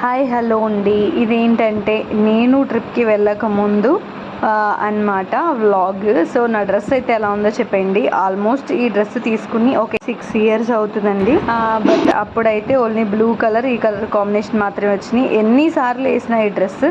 Hi hello అండి. ఇదేంటంటే నేను ట్రిప్కి వెళ్ళక ముందు అన్నమాట వ్లాగ్. సో నా డ్రెస్ అయితే ఎలా ఉందో చెప్పండి. ఆల్మోస్ట్ ఈ డ్రెస్ తీసుకుని ఒక సిక్స్ ఇయర్స్ అవుతుందండి. బట్ అప్పుడైతే ఓన్లీ బ్లూ కలర్ ఈ కలర్ కాంబినేషన్ మాత్రమే వచ్చినాయి. ఎన్నిసార్లు వేసిన ఈ డ్రెస్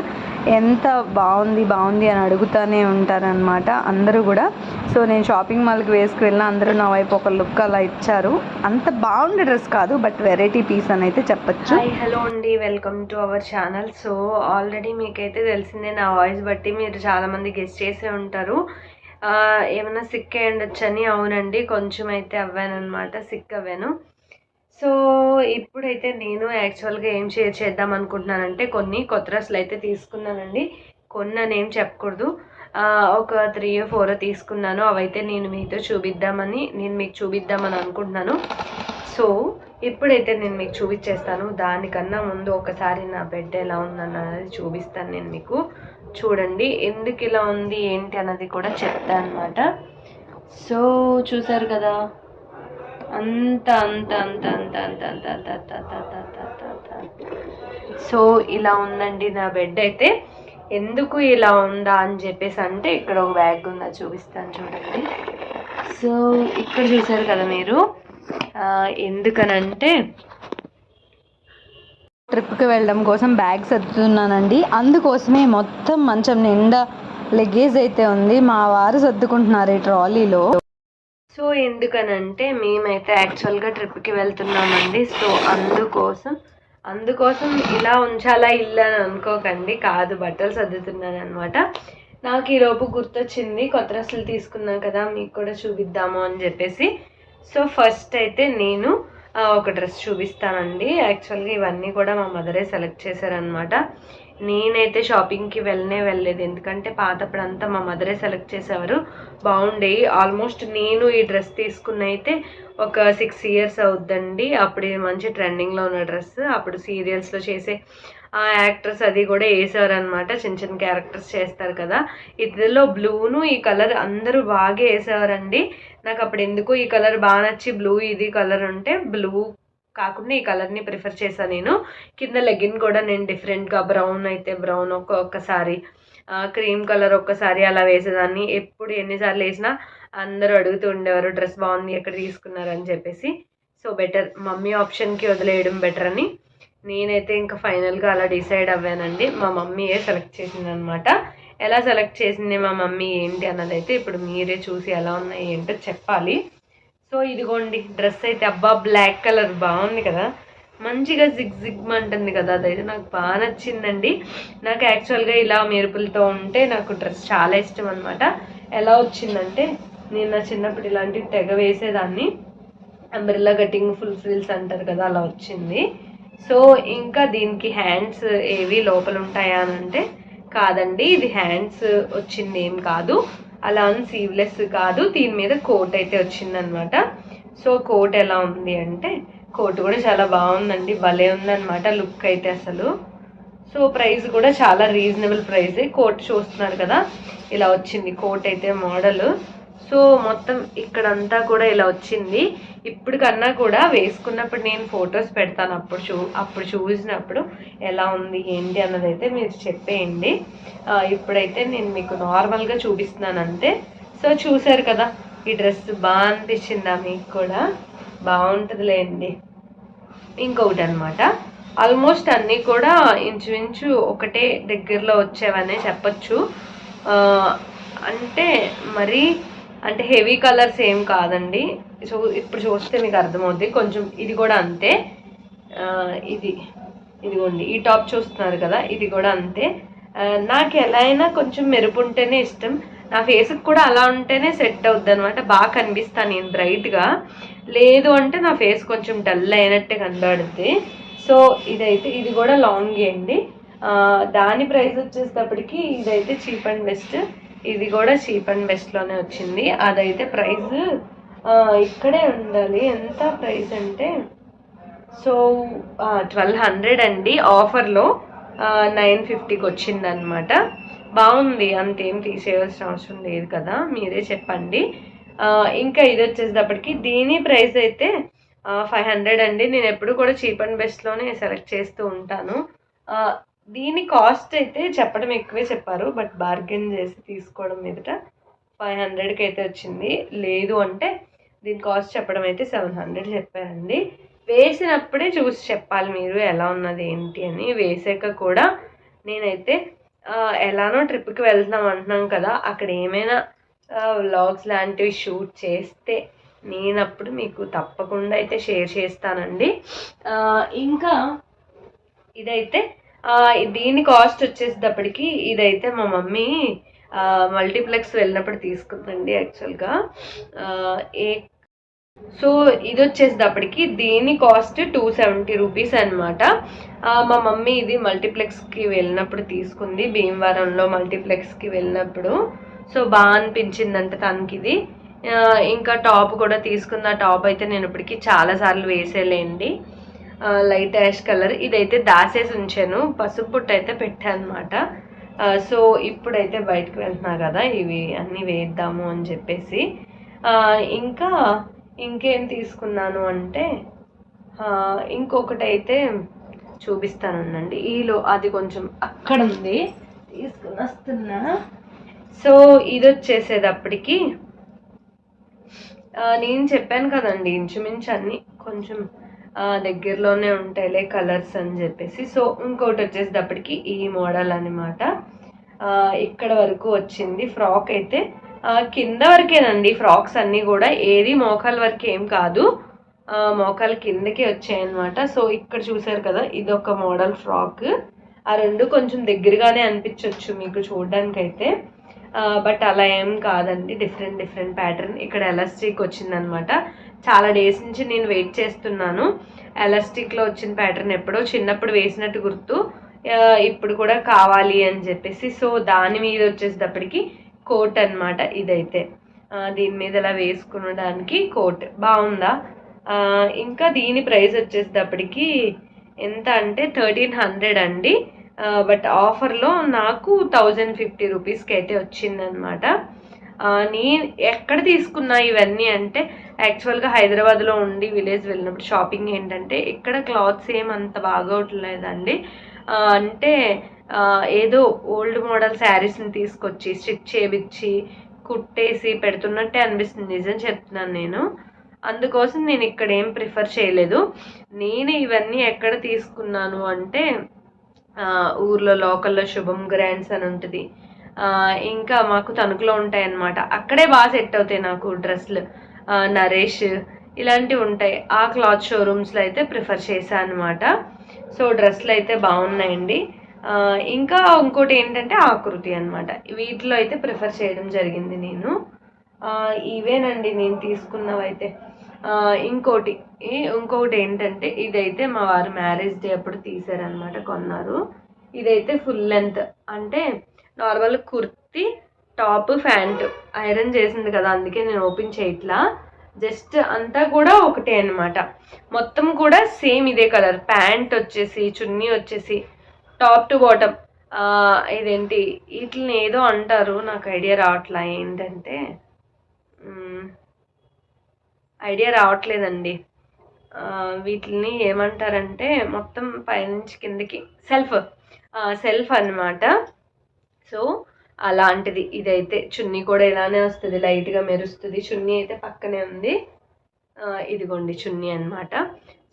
ఎంత బాగుంది బాగుంది అని అడుగుతూనే ఉంటారనమాట అందరూ కూడా. సో నేను షాపింగ్ మాల్కి వేసుకు వెళ్ళిన అందరూ నా వైపు ఒక లుక్ అలా ఇచ్చారు. అంత బాగుండే డ్రెస్ కాదు బట్ వెరైటీ పీస్ అని అయితే చెప్పచ్చు. హలో అండి. Welcome to our channel so already మీకైతే తెలిసిందే నా వాయిస్ బట్టి మీరు చాలామంది గెస్ట్ చేసే ఉంటారు. ఏమైనా సిక్ అయ్యి ఉండొచ్చని అవునండి కొంచెం అయితే అవ్వానమాట సిక్ అవ్వాను. సో ఇప్పుడైతే నేను యాక్చువల్గా ఏం షేర్ చేద్దాం అనుకుంటున్నానంటే కొన్ని కొత్త డ్రెస్సులు అయితే తీసుకున్నానండి. కొన్ని అని ఏం చెప్పకూడదు. ఒక త్రీ ఫోర్ తీసుకున్నాను. అవైతే నేను మీతో చూపిద్దామని నేను మీకు చూపిద్దామని అనుకుంటున్నాను. సో ఇప్పుడైతే నేను మీకు చూపించేస్తాను దానికన్నా ముందు ఒకసారి నా బెడ్ ఎలా ఉందన్నది చూపిస్తాను నేను మీకు. చూడండి ఎందుకు ఇలా ఉంది ఏంటి అన్నది కూడా చెప్తాను అనమాట సో చూసారు కదా? అంత అంత అంత అంత అంత అంత అంత అంత అంత అంత అంత అంత అంత సో ఇలా ఉందండి నా బెడ్ అయితే ఎందుకు ఇలా ఉందా అని చెప్పేసి అంటే ఇక్కడ ఒక బ్యాగ్ ఉందా చూపిస్తాను చూడండి సో ఇక్కడ చూసారు కదా మీరు ఎందుకనంటే ట్రిప్కి వెళ్ళడం కోసం బ్యాగ్ సర్దుతున్నానండి అందుకోసమే మొత్తం మంచం నిండా లగేజ్ అయితే ఉంది మా వారు సర్దుకుంటున్నారు ఈ ట్రాలీలో సో ఎందుకనంటే మేమైతే యాక్చువల్గా ట్రిప్కి వెళ్తున్నామండి. సో అందుకోసం అందుకోసం ఇలా ఉంచాలా ఇల్లు అని అనుకోకండి. కాదు బట్టలు సర్దుతున్నాను అనమాట నాకు ఈలోపు గుర్తొచ్చింది కొత్త డ్రెస్సులు తీసుకున్నాం కదా మీకు కూడా చూపిద్దాము అని చెప్పేసి. సో ఫస్ట్ అయితే నేను ఒక డ్రెస్ చూపిస్తానండి. యాక్చువల్గా ఇవన్నీ కూడా మా మదరే సెలెక్ట్ చేశారనమాట నేనైతే షాపింగ్కి వెళ్ళనే వెళ్ళలేదు. ఎందుకంటే పాతప్పుడంతా మా మదరే సెలెక్ట్ చేసేవారు. బాగుండేవి ఆల్మోస్ట్ నేను ఈ డ్రెస్ తీసుకున్న అయితే ఒక సిక్స్ ఇయర్స్ అవుద్దండి. అప్పుడు ఇది మంచి ట్రెండింగ్లో ఉన్న డ్రెస్ అప్పుడు సీరియల్స్లో చేసే ఆ యాక్టర్స్ అది కూడా వేసేవారనమాట చిన్న చిన్న క్యారెక్టర్స్ చేస్తారు కదా. ఇందులో బ్లూను ఈ కలర్ అందరూ బాగా వేసేవారండి. నాకు అప్పుడు ఎందుకు ఈ కలర్ బాగా నచ్చి బ్లూ ఇది కలర్ ఉంటే బ్లూ కాకుండా ఈ కలర్ని ప్రిఫర్ చేశాను నేను. కింద లెగిన్ కూడా నేను డిఫరెంట్గా బ్రౌన్ అయితే బ్రౌన్ ఒక ఒక్కసారి క్రీమ్ కలర్ ఒక్కసారి అలా వేసేదాన్ని. ఎప్పుడు ఎన్నిసార్లు వేసినా అందరూ అడుగుతూ ఉండేవారు డ్రెస్ బాగుంది ఎక్కడ తీసుకున్నారు? అని చెప్పేసి. సో బెటర్ మమ్మీ ఆప్షన్కి వదిలేయడం బెటర్ అని. నేనైతే ఇంకా ఫైనల్గా అలా డిసైడ్ అవ్వానండి. మా మమ్మీయే సెలెక్ట్ చేసింది అనమాట ఎలా సెలెక్ట్ చేసింది మా మమ్మీ ఏంటి అన్నది అయితే ఇప్పుడు మీరే చూసి ఎలా ఉన్నాయి ఏంటో చెప్పాలి. సో ఇదిగోండి డ్రెస్ అయితే అబ్బా బ్లాక్ కలర్ బాగుంది కదా. మంచిగా జిగ్ జిగ్ అంటుంది కదా అదైతే నాకు బాగా నచ్చిందండి. నాకు యాక్చువల్గా ఇలా మెరుపులతో ఉంటే నాకు డ్రెస్ చాలా ఇష్టం అనమాట ఎలా వచ్చిందంటే నేను నా చిన్నప్పుడు ఇలాంటి తెగ వేసేదాన్ని. అంబ్రిల్లా కటింగ్ ఫుల్ ఫ్రిల్స్ అంటారు కదా అలా వచ్చింది. సో ఇంకా దీనికి హ్యాండ్స్ ఏవి లోపల ఉంటాయా అని అంటే కాదండి ఇది హ్యాండ్స్ వచ్చింది ఏం కాదు. అలా అని సీవ్లెస్ కాదు. దీని మీద కోట్ అయితే వచ్చిందనమాట. సో కోట్ ఎలా ఉంది అంటే కోట్ కూడా చాలా బాగుందండి. భలే ఉందన్నమాట లుక్ అయితే అసలు. సో ప్రైస్ కూడా చాలా రీజనబుల్ ప్రైస్ కోట్ చూస్తున్నారు కదా ఇలా వచ్చింది. కోట్ అయితే మోడల్. సో మొత్తం ఇక్కడంతా కూడా ఇలా వచ్చింది. ఇప్పుడు కన్నా కూడా వేసుకున్నప్పుడు నేను ఫొటోస్ పెడతాను అప్పుడు చూ అప్పుడు చూసినప్పుడు ఎలా ఉంది ఏంటి అన్నది అయితే మీరు చెప్పేయండి. ఇప్పుడైతే నేను మీకు నార్మల్గా చూపిస్తున్నాను అంతే. సో చూసారు కదా ఈ డ్రెస్ బాగా అనిపించిందా మీకు కూడా? బాగుంటుందిలేండి. ఇంకొకటి అనమాట ఆల్మోస్ట్ అన్నీ కూడా ఇంచుమించు ఒకటే దగ్గరలో వచ్చేవనే చెప్పచ్చు. అంటే మరి అంటే హెవీ కలర్స్ ఏం కాదండి. సో ఇప్పుడు చూస్తే మీకు అర్థమవుద్ది. కొంచెం ఇది కూడా అంతే. ఇది ఇదిగోండి. ఈ టాప్ చూస్తున్నారు కదా ఇది కూడా అంతే. నాకు ఎలా అయినా కొంచెం మెరుపు ఉంటేనే ఇష్టం. నా ఫేస్కి కూడా అలా ఉంటేనే సెట్ అవుద్ది అనమాట బాగా కనిపిస్తాను నేను బ్రైట్గా. లేదు అంటే నా ఫేస్ కొంచెం డల్ అయినట్టే కనబడుద్ది. సో ఇదైతే ఇది కూడా లాంగ్ అండి. దాని ప్రైస్ వచ్చేటప్పటికి ఇదైతే చీప్ అండ్ బెస్ట్. ఇది కూడా చీప్ అండ్ బెస్ట్లోనే వచ్చింది. అదైతే ప్రైస్ ఇక్కడే ఉండాలి. ఎంత ప్రైస్ అంటే సో ట్వెల్వ్ హండ్రెడ్ అండి ఆఫర్లో. నైన్ ఫిఫ్టీకి వచ్చిందనమాట. బాగుంది అంతేం తీసేయాల్సిన అవసరం లేదు కదా మీరే చెప్పండి. ఇంకా ఇది వచ్చేసేటప్పటికి దీని ప్రైస్ అయితే ఫైవ్ హండ్రెడ్ అండి. నేను ఎప్పుడు కూడా చీప్ అండ్ బెస్ట్లోనే సెలెక్ట్ చేస్తూ ఉంటాను. దీని కాస్ట్ అయితే చెప్పడం ఎక్కువే చెప్పారు బట్ బార్గెన్ చేసి తీసుకోవడం మీదట ఫైవ్ హండ్రెడ్కి అయితే వచ్చింది. లేదు అంటే దీని కాస్ట్ చెప్పడం అయితే సెవెన్ హండ్రెడ్ చెప్పారండి. వేసినప్పుడే చూసి చెప్పాలి మీరు ఎలా ఉన్నది ఏంటి అని. వేసాక కూడా నేనైతే ఎలానో ట్రిప్కి వెళ్తున్నాం అంటున్నాం కదా అక్కడ ఏమైనా వ్లాగ్స్ లాంటివి షూట్ చేస్తే నేనప్పుడు మీకు తప్పకుండా అయితే షేర్ చేస్తానండి. ఇంకా ఇదైతే దీని కాస్ట్ వచ్చేసేటప్పటికి ఇదైతే మా మమ్మీ మల్టీప్లెక్స్ వెళ్ళినప్పుడు తీసుకుందండి యాక్చువల్గా ఏ సో ఇది వచ్చేసేటప్పటికి దీని కాస్ట్ టూ సెవెంటీ రూపీస్ అనమాట మా మమ్మీ ఇది మల్టీప్లెక్స్కి వెళ్ళినప్పుడు తీసుకుంది భీమవరంలో మల్టీప్లెక్స్కి వెళ్ళినప్పుడు. సో బాగా అనిపించిందంట తనకి ఇది ఇంకా టాప్ కూడా తీసుకుంది. ఆ టాప్ అయితే నేను ఇప్పటికి చాలాసార్లు వేసేలేండి. Light ash colour. ఇదైతే దాసేసి ఉంచాను. పసుపు పుట్టు అయితే పెట్టాను అనమాట సో ఇప్పుడైతే బయటకు వెళ్తున్నా కదా ఇవి అన్నీ వేద్దాము అని చెప్పేసి. ఇంకా ఇంకేం తీసుకున్నాను అంటే ఇంకొకటి అయితే చూపిస్తానండి ఈలో అది కొంచెం అక్కడ ఉంది. తీసుకుని వస్తున్నా సో ఇది వచ్చేసేటప్పటికి నేను చెప్పాను కదండి ఇంచుమించు అన్నీ కొంచెం దగ్గరలోనే ఉంటాయిలే కలర్స్ అని చెప్పేసి. సో ఇంకోటి వచ్చేసేటప్పటికి ఈ మోడల్ అనమాట ఇక్కడ వరకు వచ్చింది ఫ్రాక్ అయితే. కింద వరకేనండి ఫ్రాక్స్ అన్నీ కూడా. ఏది మోకాల వరకు ఏం కాదు. మోకాలు మోకాల కిందకి వచ్చాయన్నమాట. సో ఇక్కడ చూసారు కదా ఇది ఒక మోడల్ ఫ్రాక్. ఆ రెండు కొంచెం దగ్గరగానే అనిపించవచ్చు మీకు చూడడానికైతే. బట్ అలా ఏం కాదండి. Different different pattern. ఇక్కడ ఎలాస్టిక్ వచ్చిందనమాట చాలా డేస్ నుంచి నేను వెయిట్ చేస్తున్నాను. ఎలాస్టిక్లో వచ్చిన ప్యాటర్న్ ఎప్పుడో చిన్నప్పుడు వేసినట్టు గుర్తు. ఇప్పుడు కూడా కావాలి అని చెప్పేసి. సో దాని మీద వచ్చేసేటప్పటికి కోట్ అన్నమాట ఇదైతే. దీని మీద ఇలా వేసుకునడానికి కోట్. బాగుందా? ఇంకా దీని ప్రైస్ వచ్చేసేటప్పటికి ఎంత అంటే థర్టీన్ హండ్రెడ్ అండి. బట్ ఆఫర్లో నాకు థౌజండ్ ఫిఫ్టీ రూపీస్కి అయితే వచ్చిందనమాట నేను ఎక్కడ తీసుకున్నా ఇవన్నీ అంటే యాక్చువల్గా హైదరాబాద్లో ఉండి విలేజ్ వెళ్ళినప్పుడు షాపింగ్ ఏంటంటే ఇక్కడ క్లాత్స్ ఏం అంత బాగోట్లేదండి అంటే ఏదో ఓల్డ్ మోడల్ శారీస్ని తీసుకొచ్చి స్టిచ్ చేయించి కుట్టేసి పెడుతున్నట్టే అనిపిస్తుంది. నిజం చెప్తున్నాను నేను. అందుకోసం నేను ఇక్కడ ఏం ప్రిఫర్ చేయలేదు. నేను ఇవన్నీ ఎక్కడ తీసుకున్నాను అంటే ఊర్లో లోకల్లో శుభం గ్రాండ్స్ అని ఉంటుంది. ఇంకా మాకు తణుకులో ఉంటాయి అన్నమాట అక్కడే బాగా సెట్ అవుతాయి నాకు డ్రెస్లు. నరేష్ ఇలాంటివి ఉంటాయి. ఆ క్లాత్ షోరూమ్స్లో అయితే ప్రిఫర్ చేశాను అనమాట సో డ్రెస్సులు అయితే బాగున్నాయండి. ఇంకా ఇంకోటి ఏంటంటే ఆకృతి అనమాట వీటిలో అయితే ప్రిఫర్ చేయడం జరిగింది నేను. ఇవేనండి నేను తీసుకున్నవైతే ఇంకోటి ఇంకొకటి ఏంటంటే ఇదైతే మా వారు మ్యారేజ్ డే అప్పుడు తీసారనమాట కొన్నారు. ఇదైతే ఫుల్ లెంత్. అంటే normal kurti top pant. Iron చేసింది కదా అందుకే నేను ఓపెన్ చేయట్లా. జస్ట్ అంతా కూడా ఒకటే అన్నమాట. మొత్తం కూడా సేమ్ ఇదే కలర్. ప్యాంట్ వచ్చేసి చున్నీ వచ్చేసి టాప్ టు బాటమ్. ఇదేంటి? వీటిని ఏదో అంటారు. నాకు ఐడియా రావట్లా. ఏంటంటే ఐడియా రావట్లేదండి. వీటిని ఏమంటారంటే మొత్తం పైనుంచి కిందకి సెల్ఫ్. సెల్ఫ్ అన్నమాట. సో అలాంటిది. ఇదైతే చున్నీ కూడా ఇలానే వస్తుంది లైట్గా మెరుస్తుంది. చున్నీ అయితే పక్కనే ఉంది. ఇదిగోండి చున్నీ అనమాట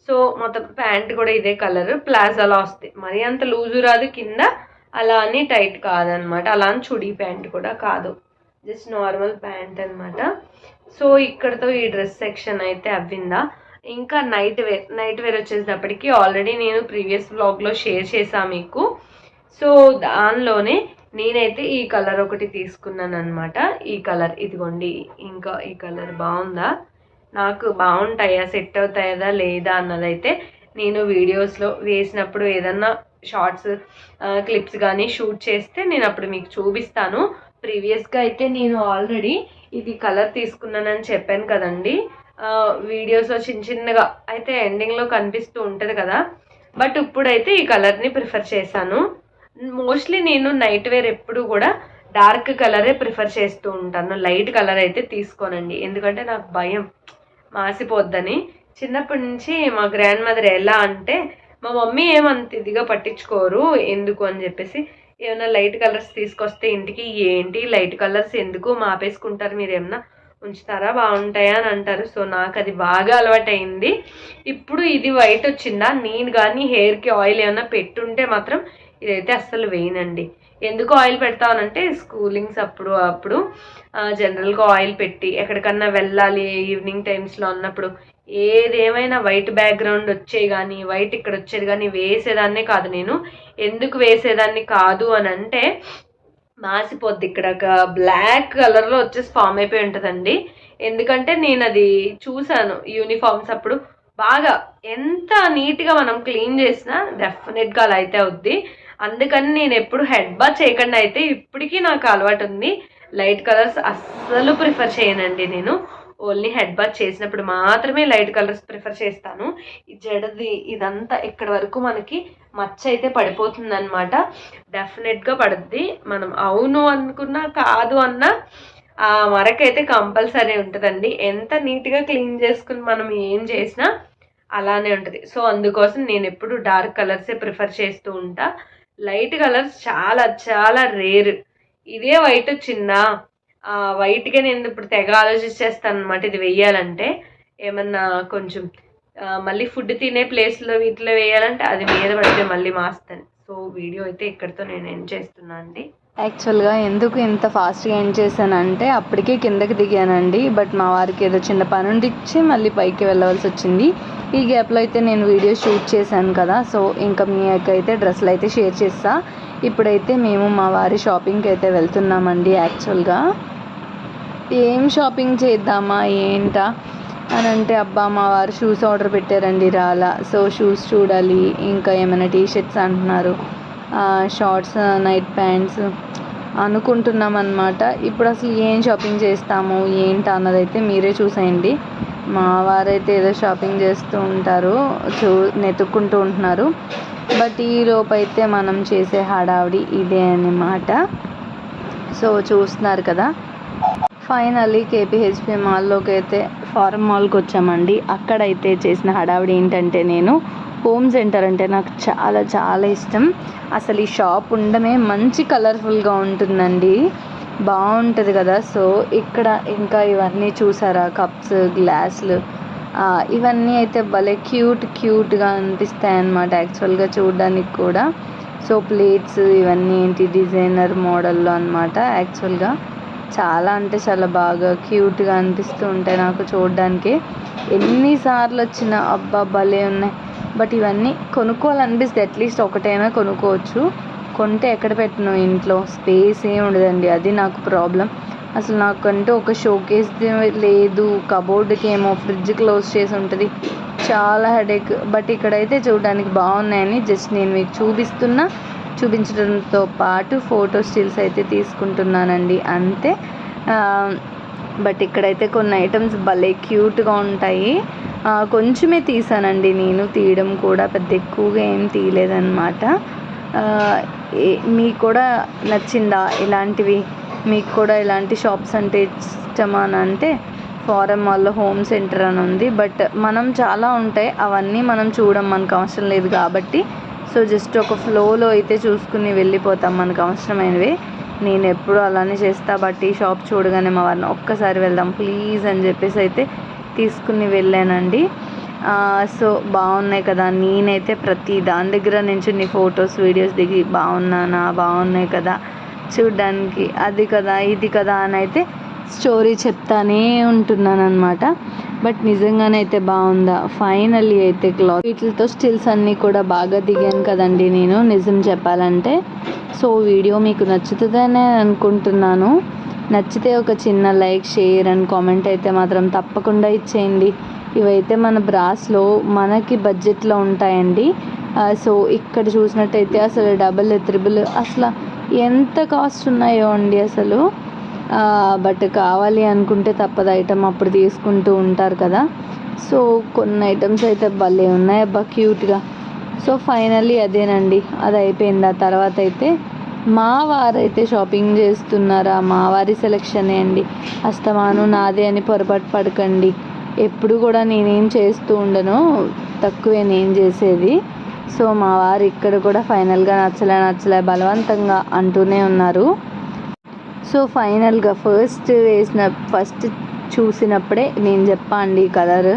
సో మొత్తం ప్యాంట్ కూడా ఇదే కలర్. ప్లాజాలో వస్తాయి. మరీ అంత లూజు రాదు కింద. అలా అని టైట్ కాదనమాట అలా అని చుడీ ప్యాంట్ కూడా కాదు. జస్ట్ నార్మల్ ప్యాంట్ అన్నమాట. సో ఇక్కడతో ఈ డ్రెస్ సెక్షన్ అయితే అవ్విందా. ఇంకా నైట్ వేర్ నైట్ వేర్ వచ్చేటప్పటికి ఆల్రెడీ నేను ప్రీవియస్ బ్లాగ్లో షేర్ చేశాను మీకు. సో దానిలోనే నేనైతే ఈ కలర్ ఒకటి తీసుకున్నాను అనమాట ఈ కలర్ ఇదిగోండి ఇంకా ఈ కలర్ బాగుందా? నాకు బాగుంటాయా? సెట్ అవుతాయదా? లేదా అన్నదైతే నేను వీడియోస్లో వేసినప్పుడు ఏదన్నా షార్ట్స్ క్లిప్స్ కానీ షూట్ చేస్తే నేను అప్పుడు మీకు చూపిస్తాను. ప్రీవియస్గా అయితే నేను ఆల్రెడీ ఇది కలర్ తీసుకున్నానని చెప్పాను కదండి. వీడియోస్లో చిన్న చిన్నగా అయితే ఎండింగ్లో కనిపిస్తూ ఉంటుంది కదా. బట్ ఇప్పుడైతే ఈ కలర్ని ప్రిఫర్ చేశాను. మోస్ట్లీ నేను నైట్ వేర్ ఎప్పుడు కూడా డార్క్ కలరే ప్రిఫర్ చేస్తూ ఉంటాను. లైట్ కలర్ అయితే తీసుకోనండి. ఎందుకంటే నాకు భయం. మాసిపోద్దని. చిన్నప్పటి నుంచి మా గ్రాండ్ మదర్ ఎలా అంటే మా మమ్మీ ఏమంత ఇదిగా పట్టించుకోరు. ఎందుకు? అని చెప్పేసి ఏమైనా లైట్ కలర్స్ తీసుకొస్తే ఇంటికి ఏంటి? లైట్ కలర్స్ ఎందుకు మాపేసుకుంటారు మీరు ఏమన్నా ఉంచుతారా? బాగుంటాయా అని అంటారు. సో నాకు అది బాగా అలవాటైంది. ఇప్పుడు ఇది వైట్ వచ్చిందా? నేను కానీ హెయిర్కి ఆయిల్ ఏమైనా పెట్టుంటే మాత్రం ఇదైతే అస్సలు వేయనండి. ఎందుకు ఆయిల్ పెడతానంటే స్కూలింగ్స్ అప్పుడు అప్పుడు జనరల్గా ఆయిల్ పెట్టి ఎక్కడికన్నా వెళ్ళాలి ఈవినింగ్ టైమ్స్లో ఉన్నప్పుడు ఏదేమైనా వైట్ బ్యాక్గ్రౌండ్ వచ్చే కానీ వైట్ ఇక్కడ వచ్చేది కానీ వేసేదాన్నే కాదు నేను. ఎందుకు వేసేదాన్ని కాదు అని అంటే మాసిపోద్ది ఇక్కడ. బ్లాక్ కలర్లో వచ్చేసి ఫామ్ అయిపోయి ఉంటుందండి. ఎందుకంటే నేను అది చూసాను యూనిఫామ్స్ అప్పుడు. బాగా ఎంత నీట్గా మనం క్లీన్ చేసినా డెఫినెట్గా అలా అయితే అవుద్ది. అందుకని నేను ఎప్పుడు హెడ్ బా చేయకుండా అయితే ఇప్పటికీ నాకు అలవాటు ఉంది. లైట్ కలర్స్ అస్సలు ప్రిఫర్ చేయనండి నేను. ఓన్లీ హెడ్ బాత్ చేసినప్పుడు మాత్రమే లైట్ కలర్స్ ప్రిఫర్ చేస్తాను. ఈ జడది ఇదంతా ఇక్కడ వరకు మనకి మచ్చ అయితే పడిపోతుంది అనమాట డెఫినెట్గా పడుద్ది. మనం అవును అనుకున్నా కాదు అన్నా ఆ మరకైతే కంపల్సరీ ఉంటుందండి. ఎంత నీట్గా క్లీన్ చేసుకుని మనం ఏం చేసినా అలానే ఉంటుంది. సో అందుకోసం నేను ఎప్పుడు డార్క్ కలర్సే ప్రిఫర్ చేస్తూ ఉంటా. లైట్ కలర్స్ చాలా చాలా రేర్. ఇదే వైట్ చిన్న వైట్గా నేను ఇప్పుడు తెగ ఆలోచించేస్తాను అనమాట ఇది వెయ్యాలంటే ఏమన్నా కొంచెం మళ్ళీ ఫుడ్ తినే ప్లేస్లో వీటిలో వేయాలంటే అది మీద పడితే మళ్ళీ మాస్తాను. సో వీడియో అయితే ఇక్కడితో నేను ఎండ్ చేస్తున్నా అండి. యాక్చువల్గా ఎందుకు ఇంత ఫాస్ట్గా ఎండ్ చేశానంటే అప్పటికే కిందకి దిగానండి. బట్ మా వారికి ఏదో చిన్న పని ఉండిచ్చి మళ్ళీ పైకి వెళ్ళవలసి వచ్చింది. ఈ గ్యాప్లో అయితే నేను వీడియో షూట్ చేశాను కదా. సో ఇంకా మీకైతే డ్రెస్సులు అయితే షేర్ చేస్తా. ఇప్పుడైతే మేము మా వారి షాపింగ్కి అయితే వెళ్తున్నామండి యాక్చువల్గా ఏం షాపింగ్ చేద్దామా ఏంటా అని అంటే అబ్బా మా వారు షూస్ ఆర్డర్ పెట్టారండి రాలా. సో షూస్ చూడాలి. ఇంకా ఏమైనా టీ షర్ట్స్ అంటున్నారు షార్ట్స్ నైట్ ప్యాంట్స్ అనుకుంటున్నాం అనమాట ఇప్పుడు అసలు ఏం షాపింగ్ చేస్తాము ఏంటి అన్నది అయితే మీరే చూసేయండి. మా వారైతే ఏదో షాపింగ్ చేస్తూ ఉంటారు చూ నెతుక్కుంటూ ఉంటున్నారు. బట్ ఈ లోపైతే అయితే మనం చేసే హడావిడి ఇదే అన్నమాట. సో చూస్తున్నారు కదా. ఫైనల్లీ కేపీహెచ్పి మాల్లోకి అయితే ఫారం మాల్కి వచ్చామండి అక్కడైతే చేసిన హడావిడి ఏంటంటే నేను హోమ్ సెంటర్ అంటే నాకు చాలా చాలా ఇష్టం. అసలు ఈ షాప్ ఉండమే మంచి కలర్ఫుల్గా ఉంటుందండి. బాగుంటుంది కదా. సో ఇక్కడ ఇంకా ఇవన్నీ చూసారా? కప్స్ గ్లాసులు ఇవన్నీ అయితే భలే క్యూట్ క్యూట్గా అనిపిస్తాయి అన్నమాట యాక్చువల్గా చూడడానికి కూడా. సో ప్లేట్స్ ఇవన్నీ ఏంటి? డిజైనర్ మోడల్లో అన్నమాట యాక్చువల్గా చాలా అంటే చాలా బాగా క్యూట్గా అనిపిస్తూ ఉంటాయి నాకు చూడడానికి. ఎన్నిసార్లు వచ్చినా అబ్బా భలే ఉన్నాయి. బట్ ఇవన్నీ కొనుక్కోవాలనిపిస్తే అట్లీస్ట్ ఒకటైనా కొనుక్కోవచ్చు. కొంటే ఎక్కడ పెట్టను ఇంట్లో? స్పేస్ ఏమి ఉండదండి. అది నాకు ప్రాబ్లం అసలు నాకంటూ ఒక షోకేస్ లేదు. కబోర్డ్కి ఏమో ఫ్రిడ్జ్ క్లోజ్ చేసి ఉంటుంది. చాలా హెడేక్ బట్ ఇక్కడైతే చూడడానికి బాగున్నాయని జస్ట్ నేను మీకు చూపిస్తున్నా. చూపించడంతో పాటు ఫోటో స్టిల్స్ అయితే తీసుకుంటున్నానండి. అంతే. బట్ ఇక్కడైతే కొన్ని ఐటమ్స్ భలే క్యూట్గా ఉంటాయి. కొంచెమే తీసానండి నేను. తీయడం కూడా పెద్ద ఎక్కువగా ఏం తీయలేదన్నమాట. మీకు కూడా నచ్చిందా ఇలాంటివి? మీకు కూడా ఇలాంటి షాప్స్ అంటే ఇష్టమా అని అంటే ఫారం మాల్లో హోమ్ సెంటర్ అని ఉంది. బట్ మనం చాలా ఉంటాయి. అవన్నీ మనం చూడడం మనకు అవసరం లేదు కాబట్టి సో జస్ట్ ఒక ఫ్లోలో అయితే చూసుకుని వెళ్ళిపోతాం. మనకు అవసరమైనవి. నేను ఎప్పుడు అలానే చేస్తా బట్ ఈ షాప్ చూడగానే మా వారిని ఒక్కసారి వెళ్దాం ప్లీజ్ అని చెప్పేసి అయితే తీసుకుని వెళ్ళానండి. సో బాగున్నాయి కదా. నేనైతే ప్రతి దాని దగ్గర నుంచి నీ ఫొటోస్ వీడియోస్ దిగి బాగున్నానా బాగున్నాయి కదా చూడ్డానికి. అది కదా ఇది కదా అని అయితే స్టోరీ చెప్తానే ఉంటున్నాను అనమాట బట్ నిజంగానే అయితే బాగుందా? ఫైనల్లీ అయితే క్లాత్. వీటితో స్టిల్స్ అన్నీ కూడా బాగా దిగాను కదండి నేను నిజం చెప్పాలంటే. సో వీడియో మీకు నచ్చుతుందనే అనుకుంటున్నాను. నచ్చితే ఒక చిన్న లైక్ షేర్ అండ్ కామెంట్ అయితే మాత్రం తప్పకుండా ఇచ్చేయండి. ఇవైతే మన బ్రాస్లో మనకి బడ్జెట్లో ఉంటాయండి. సో ఇక్కడ చూసినట్టయితే అసలు డబుల్ త్రిబుల్ అసలు ఎంత కాస్ట్ ఉన్నాయో అండి అసలు. బట్ కావాలి అనుకుంటే తప్పదు. ఐటమ్ అప్పుడు తీసుకుంటూ ఉంటారు కదా. సో కొన్ని ఐటమ్స్ అయితే భలే ఉన్నాయి. అబ్బా క్యూట్గా. సో ఫైనల్లీ అదేనండి. అది అయిపోయింది. ఆ తర్వాత అయితే మా వారైతే షాపింగ్ చేస్తున్నారా? మా వారి సెలక్షనే అండి. అస్తమాను నాదే అని పొరపాటు పడకండి. ఎప్పుడు కూడా నేనేం చేస్తూ ఉండను. తక్కువే నేను చేసేది. సో మా వారు ఇక్కడ కూడా ఫైనల్గా నచ్చలే నచ్చలే బలవంతంగా అంటూనే ఉన్నారు. సో ఫైనల్గా ఫస్ట్ వేసిన ఫస్ట్ చూసినప్పుడే నేను చెప్పా అండి కలర్.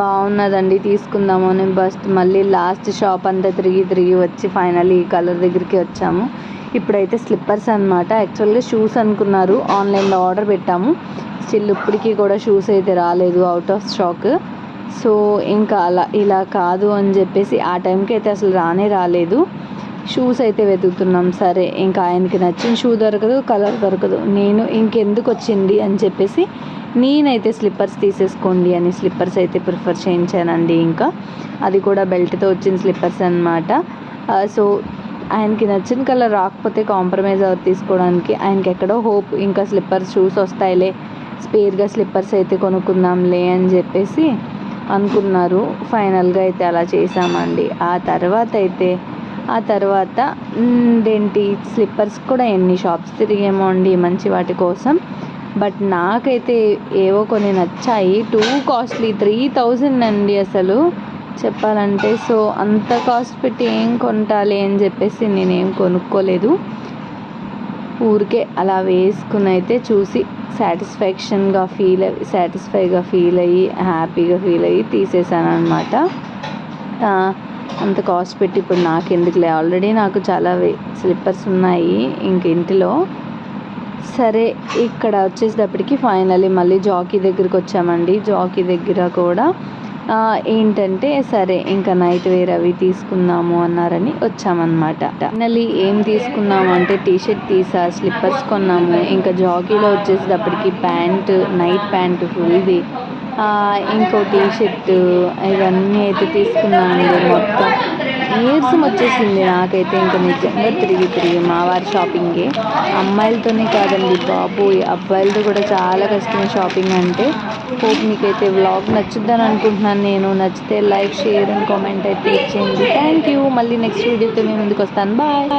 బాగున్నదండి తీసుకుందాము అని ఫస్ట్ మళ్ళీ లాస్ట్ షాప్ అంతా తిరిగి తిరిగి వచ్చి ఫైనల్ ఈ కలర్ దగ్గరికి వచ్చాము. ఇప్పుడైతే స్లిప్పర్స్ అనమాట యాక్చువల్గా షూస్ అనుకున్నారు ఆన్లైన్లో ఆర్డర్ పెట్టాము. స్టిల్ ఇప్పటికీ కూడా షూస్ అయితే రాలేదు అవుట్ ఆఫ్ స్టాక్ సో ఇంకా అలా ఇలా కాదు అని చెప్పేసి ఆ టైంకి అయితే అసలు రానే రాలేదు. షూస్ అయితే వెతుకుతున్నాం. సరే ఇంకా ఆయనకి నచ్చిన షూ దొరకదు కలర్ దొరకదు. నేను ఇంకెందుకు వచ్చింది అని చెప్పేసి నేనైతే స్లిప్పర్స్ తీసేసుకోండి అని స్లిప్పర్స్ అయితే ప్రిఫర్ చేయించానండి ఇంకా. అది కూడా బెల్ట్తో వచ్చిన స్లిప్పర్స్ అనమాట సో ఆయనకి నచ్చిన కలర్ రాకపోతే కాంప్రమైజ్ అవ్వదు తీసుకోవడానికి ఆయనకి ఎక్కడో హోప్ ఇంకా స్లిప్పర్స్ షూస్ వస్తాయిలే స్పేర్గా స్లిప్పర్స్ అయితే కొనుక్కుందాంలే అని చెప్పేసి అనుకున్నారు. ఫైనల్గా అయితే అలా చేసామండి ఆ తర్వాత అయితే ఆ తర్వాత ఏంటి స్లిప్పర్స్ కూడా ఎన్ని షాప్స్ తిరిగేమో అండి మంచి వాటి కోసం. బట్ నాకైతే ఏవో కొన్ని నచ్చాయి. టూ కాస్ట్లీ త్రీ థౌజండ్ అండి అసలు చెప్పాలంటే. సో అంత కాస్ట్ పెట్టి ఏం కొంటాలి అని చెప్పేసి నేనేం కొనుక్కోలేదు. ఊరికే అలా వేసుకుని అయితే చూసి సాటిస్ఫాక్షన్గా ఫీల్ అయ్యి సాటిస్ఫైగా ఫీల్ అయ్యి హ్యాపీగా ఫీల్ అయ్యి తీసేసాను అనమాట అంత కాస్ట్ పెట్టి ఇప్పుడు నాకు ఎందుకులే ఆల్రెడీ నాకు చాలా స్లిప్పర్స్ ఉన్నాయి ఇంక ఇంటిలో. సరే ఇక్కడ వచ్చేసేటప్పటికి ఫైనల్లీ మళ్ళీ జాకీ దగ్గరికి వచ్చామండి. జాకీ దగ్గర కూడా ఏంటంటే సరే ఇంకా నైట్ వేర్ అవి తీసుకుందాము అన్నారని వచ్చామన్నమాట. ఫైనలీ ఏం తీసుకున్నాము అంటే టీషర్ట్ తీసా స్లిప్పర్స్ కొన్నాము. ఇంకా జాకీలో వచ్చేసేటప్పటికి ప్యాంట్ నైట్ ప్యాంట్ ఫుల్ది ఇంకో టీ షర్ట్ ఇవన్నీ అయితే తీసుకున్నాను మొత్తం. నీరసం వచ్చేసింది నాకైతే ఇంకా నిజంగా తిరిగి తిరిగి మా వారి షాపింగే అమ్మాయిలతోనే కాదండి బాబు అబ్బాయిలతో కూడా చాలా కష్టమే షాపింగ్ అంటే. హోప్ మీకైతే వ్లాగ్ నచ్చుద్దని అనుకుంటున్నాను నేను. నచ్చితే లైక్ షేర్ అండ్ కామెంట్ అయితే ఇచ్చేయండి. Thank you. మళ్ళీ నెక్స్ట్ వీడియోతో మేము ముందుకు వస్తాను బాయ్.